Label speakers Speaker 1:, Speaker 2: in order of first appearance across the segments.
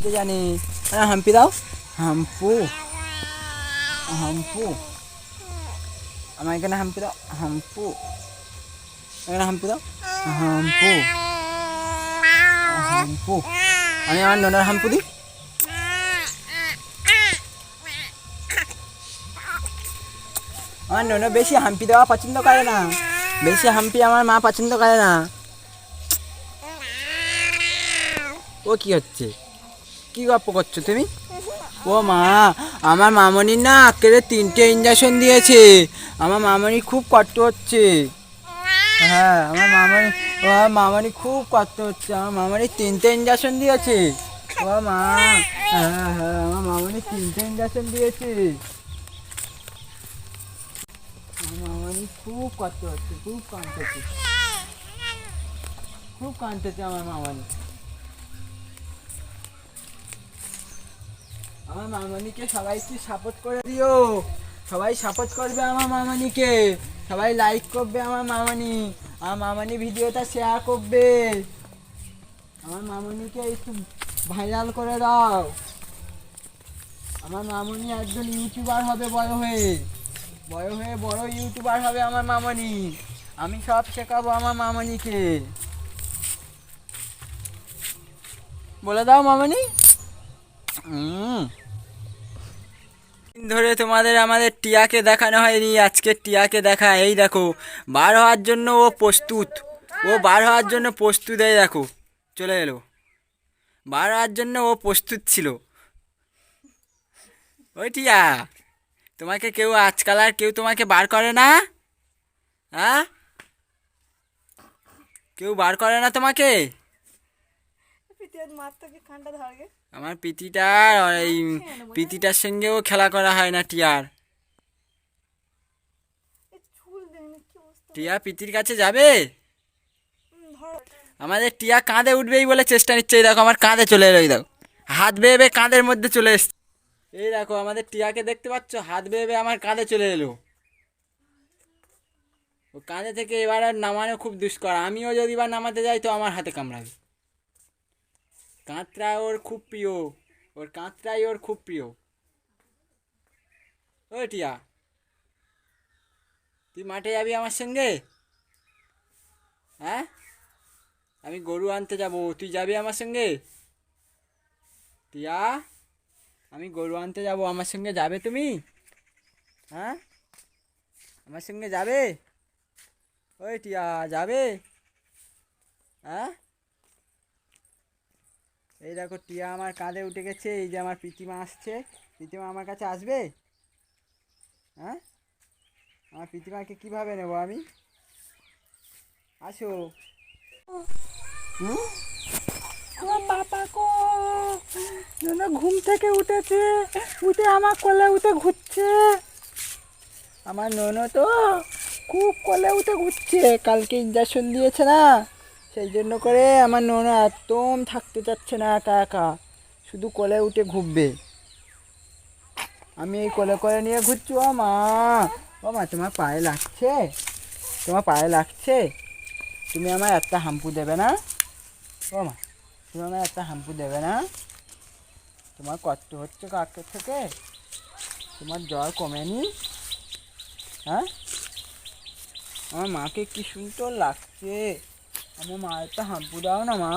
Speaker 1: দিতে জানি হ্যাঁ হাম্পি দাও। হাম্পু? হাম্পু? আমার এখানে হাম্পি দাও। হাম্পু? এখানে হাম্পি দাও। হাম্পু? হাম্পু? আমি আমার নোনার হাম্পু দিই। আমার নোনা বেশি হাম্পি দেওয়া পছন্দ করে না। বেশি হাম্পি আমার মা পছন্দ করে না। ও কি হচ্ছে? কি গল্প করছ তুমি? ও মা, আমার মামনির না আকেরে তিনটে ইঞ্জেকশন দিয়েছে। আমার মামনি খুব কষ্ট হচ্ছে। হ্যাঁ আমার মামনি ও মামনি খুব কষ্ট হচ্ছে। আমার মামনি তিনটে ইঞ্জেকশন দিয়েছে। ও মা হ্যাঁ হ্যাঁ আমার মামনি তিনটে ইঞ্জেকশন দিয়েছে। মামনি খুব কষ্ট হচ্ছে, খুব কাঁদতেছে খুব কাঁদতেছে আমার মামনি। আমার মামনিকে সবাই একটু সাপোর্ট করে দিও। সবাই সাপোর্ট করবে আমার মামনিকে। সবাই লাইক করবে আমার মামনি। আমার মামনি ভিডিওটা শেয়ার করবে। আমার মামনিকে একটু ভাইরাল করে দাও। আমার মামনি একজন ইউটিউবার হবে বড় হয়ে। বড় হয়ে বড় ইউটিউবার হবে আমার মামনি। আমি সব শেখাবো আমার মামনিকে। বলে দাও মামনি। হুম ধরে তোমাদের আমাদের টিয়াকে দেখানো হয়নি, আজকে টিয়াকে দেখা, এই দেখো, বার হওয়ার জন্য ও প্রস্তুত, ও বার হওয়ার জন্য প্রস্তুত, এই দেখো, চলে এলো, বার হওয়ার জন্য ও প্রস্তুত ছিল। ওই টিয়া, তোমাকে কেউ আজকাল আর কেউ তোমাকে বার করে না? হ্যাঁ কেউ বার করে না তোমাকে
Speaker 2: পিতের মার তো কি খানটা ধরগে
Speaker 1: আমার পিতিটার এই পিতিটার সঙ্গেও খেলা করা হয় না টিয়ার। টিয়া পিতির কাছে যাবে? আমাদের টিয়া কাঁধে উঠবেই বলে চেষ্টা নিচ্ছে এই দেখো আমার কাঁধে চলে এলো এই দেখো। হাত বেয়ে কাঁধের মধ্যে চলে এসছে। এই দেখো আমাদের টিয়াকে দেখতে পাচ্ছ হাত বেয়ে আমার কাঁধে চলে এলো। ও কাঁধে থেকে এবার আর নামানো খুব দুষ্কর আমিও যদি বা নামাতে যাই তো আমার হাতে কামড়াবে। কাঁতরা ওর খুব প্রিয়। ওর কাঁতরাই ওর খুব প্রিয়। ও টিয়া, তুই মাঠে যাবি আমার সঙ্গে? হ্যাঁ? আমি গরু আনতে যাব, তুই যাবি আমার সঙ্গে? টিয়া, আমি গরু আনতে যাব, আমার সঙ্গে যাবে তুমি? হ্যাঁ? আমার সঙ্গে যাবে? ওই টিয়া, যাবে? হ্যাঁ? এই দেখো, টিয়া আমার কাঁধে উঠে গেছে, এই যে আমার প্রীতিমা আসছে। প্রীতিমা আমার কাছে আসবে? হ্যাঁ? আমার প্রীতিমাকে কীভাবে নেব আমি? আসো।
Speaker 2: আমার বাবা ঘুম থেকে উঠেছে, উঠে আমার কোলে উঠে ঘুরছে।
Speaker 1: আমার ননদ তো খুব কোলে উঠে ঘুরছে, কালকে ইঞ্জেকশন দিয়েছে না? সেই জন্য করে আমার ননদ একদম থাকতে চাচ্ছে না একা একা। শুধু কোলে উঠে ঘুরবে আমি এই কোলে করে নিয়ে ঘুরছি, ও মা। ও মা, তোমার পায়ে লাগছে? তোমার পায়ে লাগছে? তুমি আমার একটা হাম্পু দেবে না? ও মা, তুমি আমার একটা হাম্পু দেবে না? তোমার কষ্ট হচ্ছে কাকের থেকে? তোমার জ্বর কমেনি? হ্যাঁ? আমার মাকে কি সুন্দর লাগছে? আমার মা একটা হাম্পু দাও না, মা।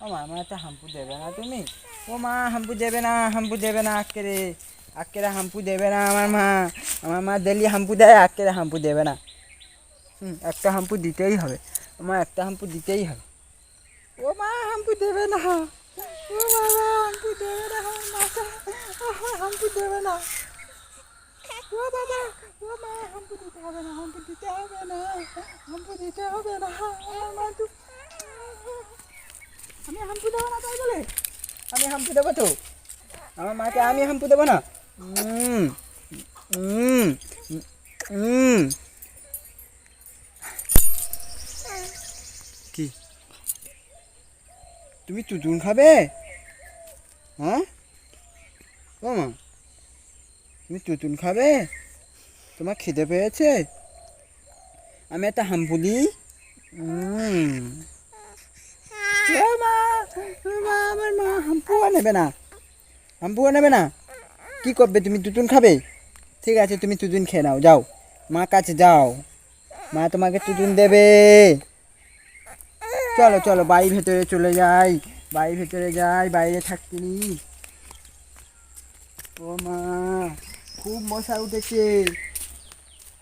Speaker 1: ও মা আমার একটা হাম্পু দেবে না তুমি? ও মা, হাম্পু দেবে না, হাম্পু দেবে না, আক্কেরে। আক্কেরে হাম্পু দেবে না আমার মা। আমার মা ডেলি হাম্পু দেয়, আক্কেরে হাম্পু দেবে না। হুম, একটা হাম্পু দিতেই হবে। আমার একটা হাম্পু দিতেই হবে। ও মা, হাম্পু দেবে না। ও বাবা হাম্পু দেবে না। আমার আমার হাম্পু দেবে না। ও বাবা ও মা হাম্পু দিতে হবে না হাম্পু দিতে হবে না হাম্পু দিতে হবে না আমি হাম্পু দেবো না তাই বলে আমি হাম্পু দেবো তো আমার মাকে আমি হাম্পু দেবো না। কি? তুমি চুচুন খাবে? হ্যাঁ? ও মা। তুমি তুতুন খাবে? তোমার খিদে পেয়েছে? আমি একটা উম। মা আমার মা হাম্পু নেবে না। হাম্পুও নেবে না। কি করবে? তুমি তুতুন খাবে? ঠিক আছে, তুমি তুতুন খেয়ে নাও, যাও। মা কাছে যাও। মা তোমাকে তুতুন দেবে। চলো চলো বাড়ি ভেতরে চলে যাই। বাড়ি ভেতরে যাই, বাইরে থাকতে ও মা। খুব মশা উঠেছে।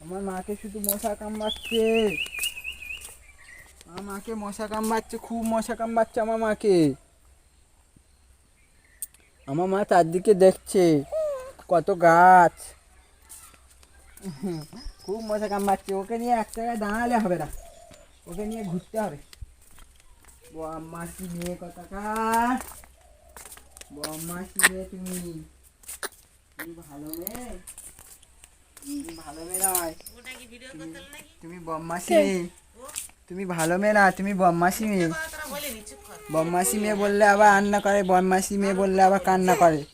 Speaker 1: আমার মাকে শুধু মশা কামড়াচ্ছে। আমার মাকে মশা কামড়াচ্ছে, খুব মশা কামড়াচ্ছে আমার মাকে। আমার মা চারদিকে দেখছে, কত গাছ। খুব মশা কামড়াচ্ছে, ওকে নিয়ে এক জায়গায় দাঁড়ালে হবে না। ওকে নিয়ে ঘুরতে হবে। বম্মাসি মেয়ে কথাকার বম্মাসি মেয়ে নিয়ে তুমি। তুমি নয়। তুমি- ভালো মেয়ে না, তুমি বম্মাসি মেয়ে। বম্মাসি মেয়ে বললে আবার রান্না করে বম্মাসি মেয়ে বললে আবার কান্না করে।